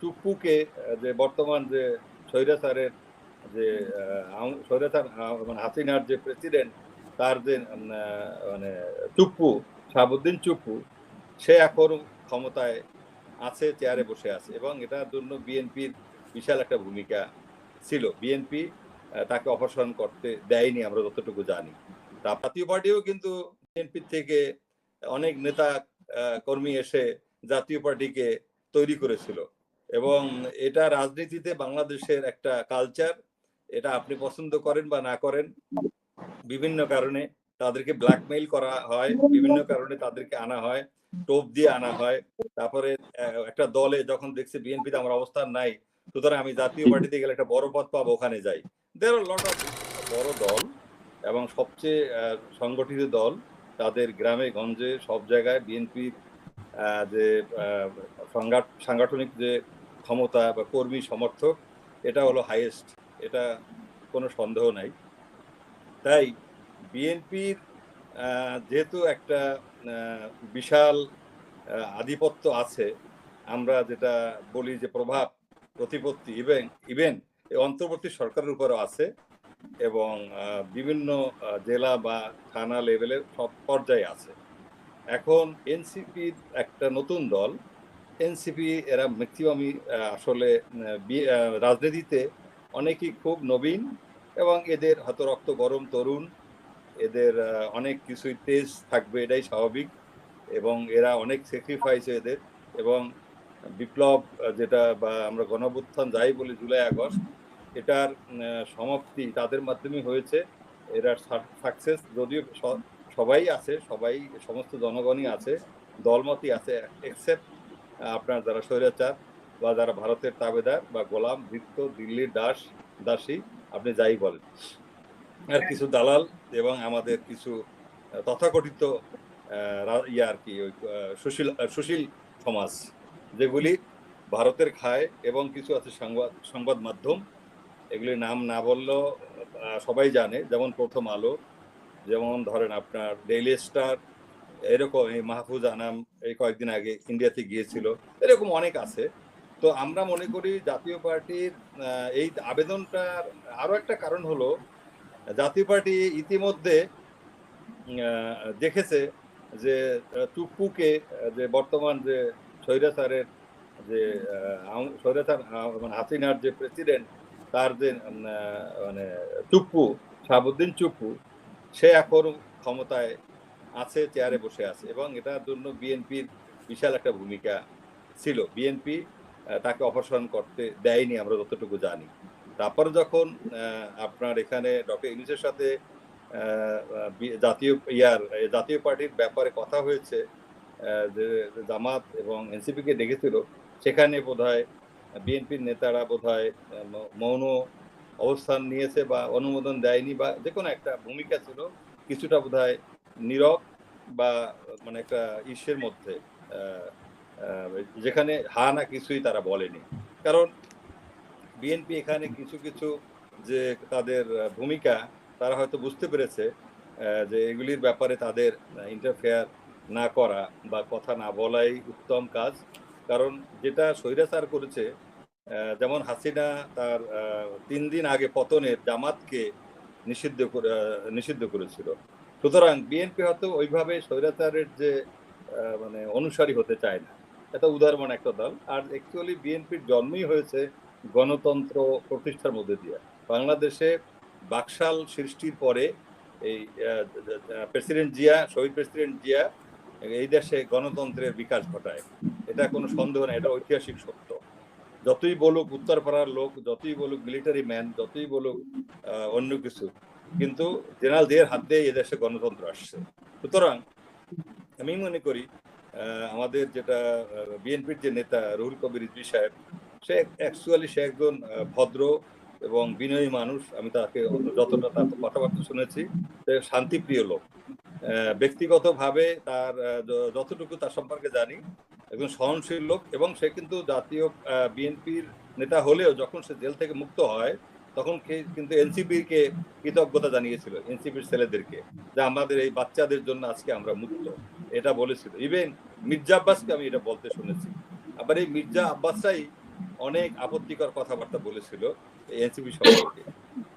টুপ্পুকে আহ, যে বর্তমান যে স্বৈরাচারের যে স্বৈরাচার মানে হাসিনার যে প্রেসিডেন্ট তার যে মানে টুপ্পু শাহাবুদ্দিন চুপ্পু সে এখন ক্ষমতায় আছে চেয়ারে বসে আছে। এবং এটার জন্য বিএনপির বিশাল একটা ভূমিকা ছিল। বিএনপি তাকে অপসারণ করতে দেয়নি আমরা যতটুকু জানি। তা জাতীয় পার্টিও কিন্তু বিএনপির থেকে অনেক নেতা কর্মী এসে জাতীয় পার্টিকে তৈরি করেছিল। এবং এটা রাজনীতিতে বাংলাদেশের একটা কালচার এটা আপনি পছন্দ করেন বা না করেন, বিভিন্ন কারণে তাদেরকে ব্ল্যাকমেইল করা হয়, বিভিন্ন কারণে তাদেরকে আনা হয়, টোপ দিয়ে আনা হয়, তারপরে একটা দলে যখন দেখছে বিএনপিতে আমার অবস্থান নাই, সুতরাং আমি জাতীয় পার্টিতে গেলে একটা বড় পদ পাবো ওখানে যাই। দের লট অফ বড় দল এবং সবচেয়ে সংগঠিত দল তাদের গ্রামে, গঞ্জে, সব জায়গায় বিএনপি যে সাংগঠনিক যে ক্ষমতা বা কর্মী সমর্থক, এটা হলো হাইয়েস্ট এটা কোনো সন্দেহ নাই। তাই বিএনপির যেহেতু একটা বিশাল আধিপত্য আছে, আমরা যেটা বলি যে প্রভাব, প্রতিপত্তি ইভেন ইভেন অন্তর্বর্তী সরকারের উপরও আছে এবং বিভিন্ন জেলা বা থানা লেভেলে সব পর্যায়ে আছে। এখন এনসিপির একটা নতুন দল এনসিপি এরা ম্যাক্সিমামই আসলে রাজনীতিতে অনেকেই খুব নবীন এবং এদের হয়তো রক্ত গরম তরুণ, এদের অনেক কিছুই তেজ থাকবে, এটাই স্বাভাবিক এবং এরা অনেক স্যাক্রিফাইস এদের এবং বিপ্লব যেটা বা আমরা গণবুত্থান যাই বলি জুলাই, আগস্ট, এটার সমাপ্তি তাদের মাধ্যমে হয়েছে। এরা সাকসেস যদিও সবাই আছে, সবাই, সমস্ত জনগণই আছে, দলমতই আছে এক্সেপ্ট আপনার যারা স্বৈরাচার বা যারা ভারতের তাবেদার বা গোলাম, ভৃত্য, দিল্লির দাস, দাসী, আপনি যাই বলেন। আর কিছু দালাল এবং আমাদের কিছু তথাকথিত ইয়ে আর কি, ওই সুশীল সুশীল সমাজ, যেগুলি ভারতের খায় এবং কিছু আছে সংবাদ সংবাদ মাধ্যম, এগুলির নাম না বললেও সবাই জানে। যেমন প্রথম আলো, যেমন ধরেন আপনার ডেইলি স্টার এরকম এই মাহফুজ আনাম এই কয়েকদিন আগে ইন্ডিয়াতে গিয়েছিল এরকম অনেক আছে। তো আমরা মনে করি জাতীয় পার্টির এই আবেদনটার আরও একটা কারণ হলো জাতীয় পার্টি ইতিমধ্যে দেখেছে যে আহ, যে বর্তমান যে স্বৈরাচারের যে স্বৈরাচার মানে হাসিনার যে প্রেসিডেন্ট তার যে মানে টুপ্পু শাহাবুদ্দিন চুপ্পু সে এখন ক্ষমতায় আছে চেয়ারে বসে আছে। এবং এটার জন্য বিএনপির বিশাল একটা ভূমিকা ছিল। বিএনপি তাকে অপসারণ করতে দেয়নি, আমরা যতটুকু জানি। তারপর যখন আপনার এখানে ডক্টর ইউনিসের সাথে জাতীয় ইয়ার জাতীয় পার্টির ব্যাপারে কথা হয়েছে যে জামাত এবং এনসিপিকে ডেকেছিল, সেখানে বোধহয় বিএনপির নেতারা বোধ হয় মৌন অবস্থান নিয়েছে বা অনুমোদন দেয়নি বা যে কোনো একটা ভূমিকা ছিল, কিছুটা বোধহয় নীরব বা মানে একটা ইস্যের মধ্যে যেখানে হা না কিছুই তারা বলেনি। কারণ বিএনপি এখানে কিছু কিছু যে তাদের ভূমিকা, তারা হয়তো বুঝতে পেরেছে যে এগুলির ব্যাপারে তাদের ইন্টারফেয়ার না করা বা কথা না বলাই উত্তম কাজ। কারণ যেটা স্বৈরাচার করেছে যেমন হাসিনা তার তিন দিন আগে পতনের জামাতকে নিষিদ্ধ করে নিষিদ্ধ করেছিল। সুতরাং বিএনপি হয়তো ওইভাবে স্বৈরাচারের যে মানে অনুসারী হতে চায় না। এটা উদারমন একটা দল। আর অ্যাকচুয়ালি বিএনপির জন্মই হয়েছে গণতন্ত্র প্রতিষ্ঠার মধ্যে দিয়ে। বাংলাদেশে বাকশাল সৃষ্টির পরে এই প্রেসিডেন্ট জিয়া, শহীদ প্রেসিডেন্ট জিয়া এই দেশে গণতন্ত্রের বিকাশ ঘটায়। এটা কোনো সন্দেহ নেই, এটা ঐতিহাসিক সত্য। যতই বলুক উত্তরপাড়ার লোক, যতই বলুক মিলিটারি ম্যান যতই বলুক অন্য কিছু কিন্তু জেনারেল জিয়ার হাত দিয়ে এদেশে গণতন্ত্র আসছে। সুতরাং আমি মনে করি আমাদের যেটা বিএনপির যে নেতা রুহুল কবির রিজভী সাহেব, সে অ্যাকচুয়ালি সে একজন ভদ্র এবং বিনয়ী মানুষ। আমি তাকে যতটা তার কথাবার্তা শুনেছি, সে শান্তিপ্রিয় লোক। ব্যক্তিগতভাবে তার যতটুকু তার সম্পর্কে জানি, একজন সহনশীল লোক এবং সে কিন্তু জাতীয় বিএনপির নেতা হলেও যখন সে জেল থেকে মুক্ত হয় তখন কিন্তু এনসিপির কে কৃতজ্ঞতা জানিয়েছিল, এনসিপির ছেলেদেরকে, যে আমাদের এই বাচ্চাদের জন্য আজকে আমরা মুক্ত। এটা বলেছিল। ইভেন মির্জা আব্বাসকে আমি এটা বলতে শুনেছি। আবার এই মির্জা আব্বাসরাই অনেক আপত্তিকর কথাবার্তা বলেছিল এনসিপি সম্পর্কে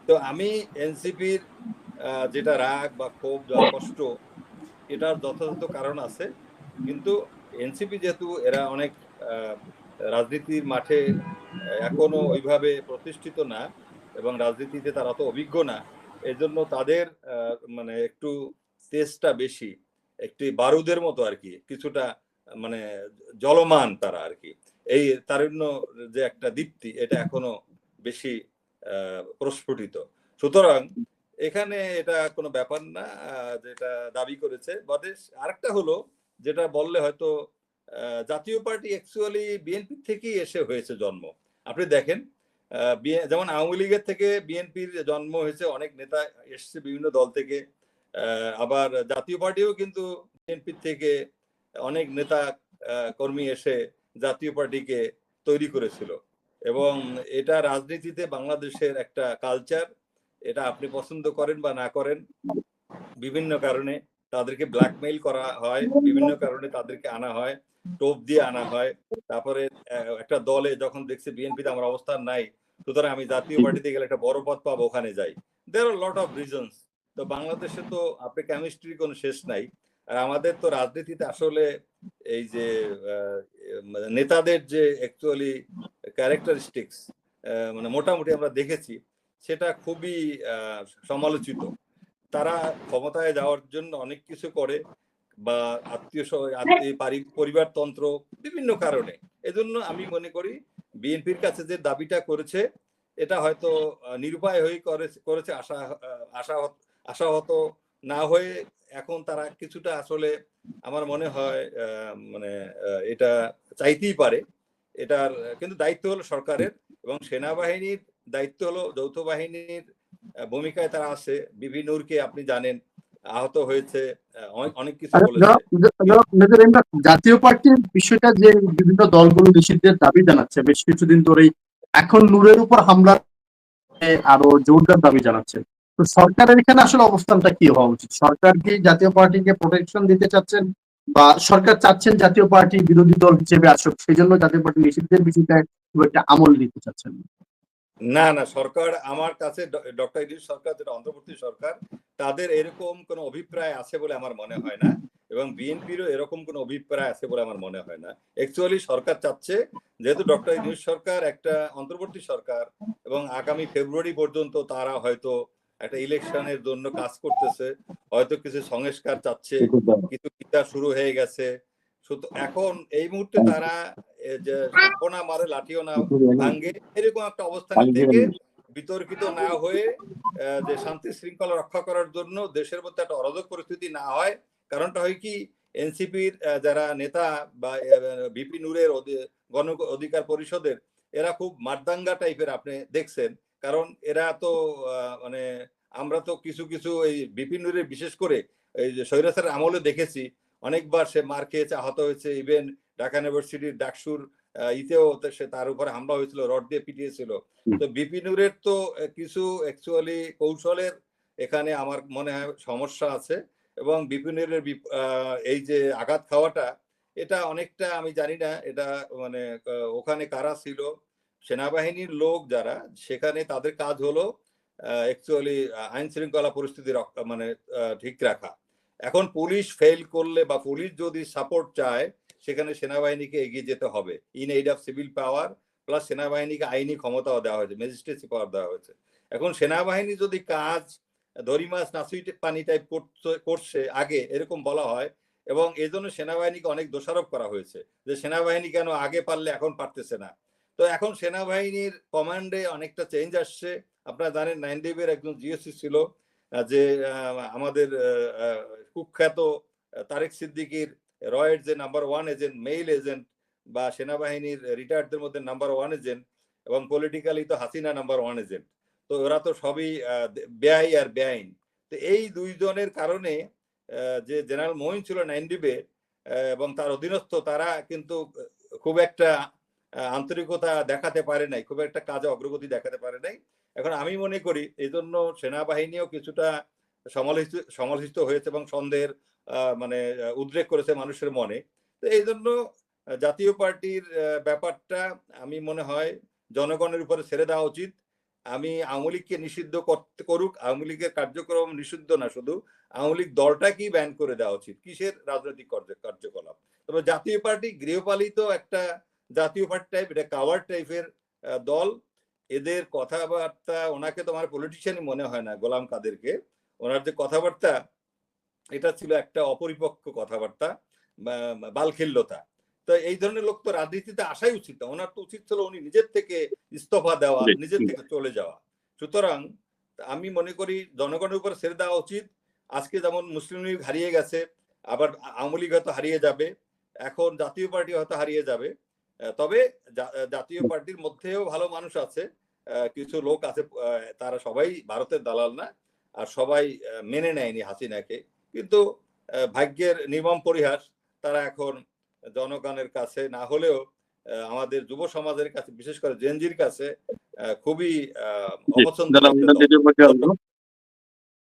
তো আমি এনসিপির যেটা রাগ বা ক্ষোভ বা কষ্ট, এটার যথাযথ কারণ আছে। কিন্তু এনসিপি যেহেতু এরা অনেক রাজনীতির মাঠে এখনও ওইভাবে প্রতিষ্ঠিত না এবং রাজনীতিতে তারা অত অভিজ্ঞ না, এজন্য তাদের মানে একটু তেজটা বেশি, একটি বারুদের মতো আর কি, কিছুটা মানে জলমান তারা আর কি। এই তারুণ্য যে একটা দীপ্তি, এটা এখনও বেশি প্রস্ফুটিত। সুতরাং এখানে এটা কোনো ব্যাপার না যেটা দাবি করেছে বাট আরেকটা হলো, যেটা বললে হয়তো জাতীয় পার্টি অ্যাকচুয়ালি বিএনপি থেকেই এসে হয়েছে জন্ম। আপনি দেখেন যেমন আওয়ামী লীগের থেকে বিএনপির জন্ম হয়েছে, অনেক নেতা এসছে বিভিন্ন দল থেকে। আবার জাতীয় পার্টিও কিন্তু বিএনপির থেকে অনেক নেতা কর্মী এসে জাতীয় পার্টিকে তৈরি করেছিল। এবং এটা রাজনীতিতে বাংলাদেশের একটা কালচার এটা আপনি পছন্দ করেন বা না করেন, বিভিন্ন কারণে তাদেরকে ব্ল্যাকমেইল করা হয়, বিভিন্ন কারণে তাদেরকে আনা হয়, টোপ দিয়ে আনা হয়। তারপরে একটা দলে যখন দেখছে বিএনপিতে আমার অবস্থান নাই সুতরাং আমি জাতীয় পার্টিতে গেলে একটা বড় পদ পাবো ওখানে যাই। দের আর লট অফ রিজনস তো বাংলাদেশে তো আপনি কেমিস্ট্রির কোনো শেষ নাই। আর আমাদের তো রাজনীতিতে আসলে এই যে নেতাদের যে অ্যাকচুয়ালি ক্যারেক্টারিস্টিক্স মানে মোটামুটি আমরা দেখেছি সেটা খুবই আহ, সমালোচিত। তারা ক্ষমতায় যাওয়ার জন্য অনেক কিছু করে বা আত্মীয় পারি- পরিবারতন্ত্র বিভিন্ন কারণে। এজন্য আমি মনে করি বিএনপির কাছে যে দাবিটা করেছে, এটা হয়তো নিরুপায় হয়ে করে- করেছে, আশা আশা, আশাহত না হয়ে এখন তারা কিছুটা আসলে আমার মনে হয় মানে এটা চাইতেই পারে। এটার, কিন্তু দায়িত্ব হলো সরকারের এবং সেনাবাহিনীর দায়িত্ব হলো যৌথ বাহিনীর ভূমিকায় তারা আছে। নূরকে আপনি জানেন আহত হয়েছে অনেক- অনেক কিছু আচ্ছা, জাতীয় পার্টির বিষয়টা যে বিভিন্ন দলগুলো নিষিদ্ধের দাবি জানাচ্ছে বেশ কিছুদিন ধরেই এখন নূরের উপর হামলা আরও জোরদার দাবি জানাচ্ছে। তো সরকারের এখানে আসলে অবস্থানটা কি হওয়া উচিত? সরকার কি জাতীয় পার্টিকে প্রোটেকশন দিতে চাচ্ছেন বা সরকার চাচ্ছেন জাতীয় পার্টি বিরোধী দল হিসেবে আসুক সেই জন্য জাতীয় পার্টি নিষিদ্ধের বিষয়টায় খুব একটা আমল নিতে চাচ্ছেন না। না সরকার আমার কাছে ডক্টর ইডিস সরকার যেটা অন্তর্বর্তী সরকার তাদের এরকম কোনো অভিপ্রায় আছে বলে আমার মনে হয় না এবং বিএনপিরও এরকম কোনো অভিপ্রায় আছে বলে আমার মনে হয় না অ্যাকচুয়ালি সরকার চাচ্ছে যেহেতু ডক্টর ইডিস সরকার একটা অন্তর্বর্তী সরকার এবং আগামী ফেব্রুয়ারি পর্যন্ত তারা হয়তো একটা ইলেকশনের জন্য কাজ করতেছে হয়তো কিছু সংস্কার চাচ্ছে কিছু কিতা শুরু হয়ে গেছে এখন এই মুহূর্তে তারা সাপও না মারে লাঠিও না ভাঙ্গে এরকম একটা অবস্থানে থেকে বিতর্কিত না হয়ে যে শান্তি শৃঙ্খলা রক্ষা করার জন্য দেশের মধ্যে একটা অরাজক পরিস্থিতি না হয়। কারণটা হয় কি এনসিপির যারা নেতা বা বিপি নূরের গণ অধিকার পরিষদের এরা খুব মারদাঙ্গা টাইপের আপনি দেখছেন। কারণ এরা তো আহ, মানে আমরা তো কিছু কিছু এই বিপিন নূরের বিশেষ করে এই যে স্বৈরাচারের আমলে দেখেছি। অনেকবার সে মার খেয়েছে আহত হয়েছে ইভেন ঢাকা ইউনিভার্সিটির ডাকসুর ইতেও সে তার উপরে হামলা হয়েছিল রড দিয়ে পিটিয়েছিল তো বিপিনুরের তো কিছু অ্যাকচুয়ালি কৌশলের এখানে আমার মনে হয় সমস্যা আছে এবং বিপিনুরের এই যে আঘাত খাওয়াটা এটা অনেকটা আমি জানি না এটা মানে ওখানে কারা ছিল সেনাবাহিনীর লোক যারা সেখানে তাদের কাজ হলো অ্যাকচুয়ালি আইন শৃঙ্খলা পরিস্থিতি মানে ঠিক রাখা। এখন পুলিশ ফেল করলে বা পুলিশ যদি সাপোর্ট চায় সেখানে সেনাবাহিনীকে এগিয়ে যেতে হবে। In aid of civil power plus সেনাবাহিনীকে আইনি ক্ষমতাও দেওয়া হয়েছে ম্যাজিস্ট্রেসি পাওয়ার দেওয়া হয়েছে। এখন সেনাবাহিনী যদি কাজ মাছ নাসুই পানি টাইপ করছে আগে, এরকম বলা হয়, এবং এই জন্য সেনাবাহিনীকে অনেক দোষারোপ করা হয়েছে, যে সেনাবাহিনী কেন আগে পারলে এখন পারতেছে না। তো এখন সেনাবাহিনীর কমান্ডে অনেকটা চেঞ্জ আসছে। আপনারা জানেন নাইন দেবের একজন জিএসসি ছিল, যে আমাদের কুখ্যাত তারেক সিদ্দিকির রয়ের যে number one agent male agent বা সেনাবাহিনীর রিটায়ার্ডদের মধ্যে নাম্বার ওয়ান এজেন্ট এবং পলিটিক্যালি তো হাসিনা নাম্বার ওয়ান এজেন্ট তো ওরা তো সবই বেআই আর বেআইন। তো এই দুইজনের কারণে যে জেনারেল মহিন ছিল নাইনডিবে এবং তার অধীনস্থ, তারা কিন্তু খুব একটা আন্তরিকতা দেখাতে পারে নাই, খুব একটা কাজে অগ্রগতি দেখাতে পারে নাই। এখন আমি মনে করি এই জন্য সেনাবাহিনীও কিছুটা সমালোচিত সমালোচিত হয়েছে এবং সন্দেহের মানে উদ্রেক করেছে মানুষের মনে। তো এই জন্য জাতীয় পার্টির ব্যাপারটা আমি মনে হয় জনগণের উপরে ছেড়ে দেওয়া উচিত। আমি আওয়ামী লীগকে নিষিদ্ধ করতে করুক, আওয়ামী লীগের কার্যক্রম নিষিদ্ধ না শুধু, আওয়ামী লীগ দলটাকেই ব্যান করে দেওয়া উচিত। কিসের রাজনৈতিক কার্যকলাপ? তবে জাতীয় পার্টি গৃহপালিত একটা জাতীয় পার্টি টাইপ এটা কাভার টাইপের দল। এদের কথাবার্তা, ওনাকে তো আমার পলিটিশিয়ানই মনে হয় না, গোলাম কাদেরকে। ওনার যে কথাবার্তা এটা ছিল একটা অপরিপক্ক কথাবার্তা বালখিল্যতা। তো এই ধরনের লোক তো রাজনীতিতে আসাই উচিত না। ওনার তো উচিত ছিল উনি নিজের থেকে ইস্তফা দেওয়া নিজের থেকে চলে যাওয়া। সুতরাং আমি মনে করি জনগণের উপর ছেড়ে দেওয়া উচিত। আজকে যেমন মুসলিম লীগ হারিয়ে গেছে আবার আওয়ামী লীগ হয়তো হারিয়ে যাবে এখন জাতীয় পার্টি হয়তো হারিয়ে যাবে। তবে জাতীয় পার্টির মধ্যেও ভালো মানুষ আছে কিছু লোক আছে তারা সবাই ভারতের দালাল না আর সবাই মেনে নেয়নি হাসিনাকে। কিন্তু ভাগ্যের নির্মম পরিহাস তারা এখন জনগণের কাছে না হলেও আহ, আমাদের যুব সমাজের কাছে বিশেষ করে জেনজির কাছে আহ, খুবই অপছন্দ